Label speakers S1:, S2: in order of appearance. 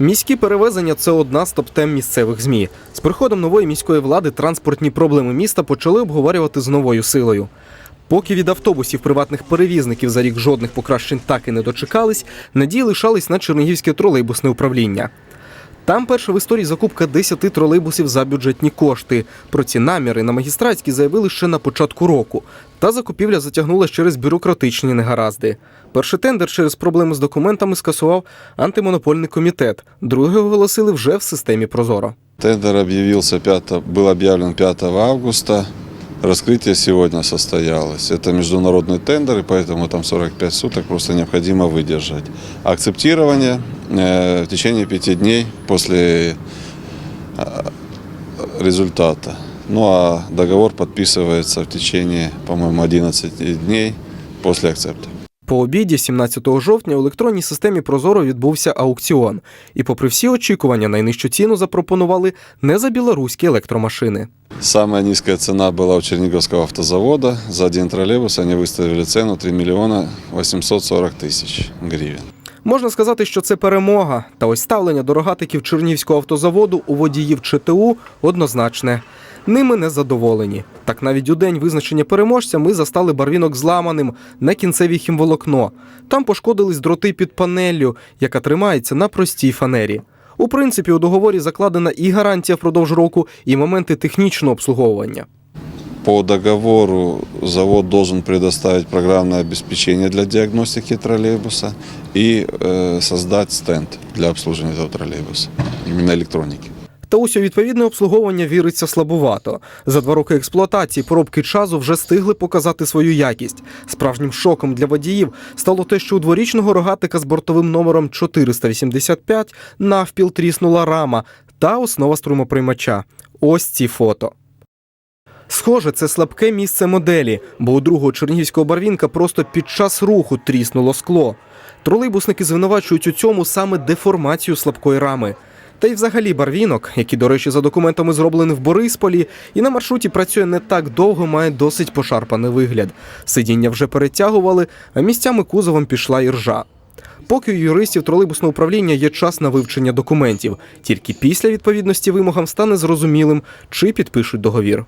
S1: Міські перевезення це одна з топ-тем місцевих змі. З приходом нової міської влади транспортні проблеми міста почали обговорювати з новою силою. Поки від автобусів приватних перевізників за рік жодних покращень так і не дочекались, надії лишались на Чернігівське тролейбусне управління. Там перша в історії закупка 10 тролейбусів за бюджетні кошти. Про ці наміри на магістратській заявили ще на початку року. Та закупівля затягнулась через бюрократичні негаразди. Перший тендер через проблеми з документами скасував антимонопольний комітет. Другий оголосили вже в системі Прозоро.
S2: Тендер объявился 5, был объявлен 5 августа. Раскрытие сегодня состоялось. Это международный тендер, и поэтому там 45 суток просто необходимо выдержать. Акцептирование э, в течение пяти дней после э, результата. Ну а договор подписывается в течение, по-моему, 11 дней после акцепта.
S1: По обіді, 17 жовтня, у електронній системі Прозоро відбувся аукціон. І, попри всі очікування, найнижчу ціну запропонували не за білоруські електромашини.
S2: Самая низкая цена была у Черниговского автозавода. За один троллейбус они выставили цену 3 миллиона 840 тысяч гривен.
S1: Можна сказати, що це перемога. Та ось ставлення до рогатиків Чернігівського автозаводу у водіїв ЧТУ однозначне. Ними не задоволені. Так навіть у день визначення переможця ми застали барвінок зламаним на кінцеві хімволокно. Там пошкодились дроти під панеллю, яка тримається на простій фанері. У принципі, у договорі закладена і гарантія впродовж року, і моменти технічного обслуговування.
S2: По договору завод должен предоставить программное обеспечение для диагностики троллейбуса и э, создать стенд для обслуживания этого троллейбуса, именно электроники.
S1: Та ось у відповідне обслуговування віриться слабувато. За два роки експлуатації поробки часу вже стигли показати свою якість. Справжнім шоком для водіїв стало те, що у дворічного рогатика з бортовим номером 485 навпіл тріснула рама та основа струмоприймача. Ось ці фото. Схоже, це слабке місце моделі, бо у другого чернігівського барвінка просто під час руху тріснуло скло. Тролейбусники звинувачують у цьому саме деформацію слабкої рами. Та й взагалі барвінок, який, до речі, за документами зроблений в Борисполі, і на маршруті працює не так довго, має досить пошарпаний вигляд. Сидіння вже перетягували, а місцями кузовом пішла і ржа. Поки у юристів тролейбусного управління є час на вивчення документів, тільки після відповідності вимогам стане зрозумілим, чи підпишуть договір.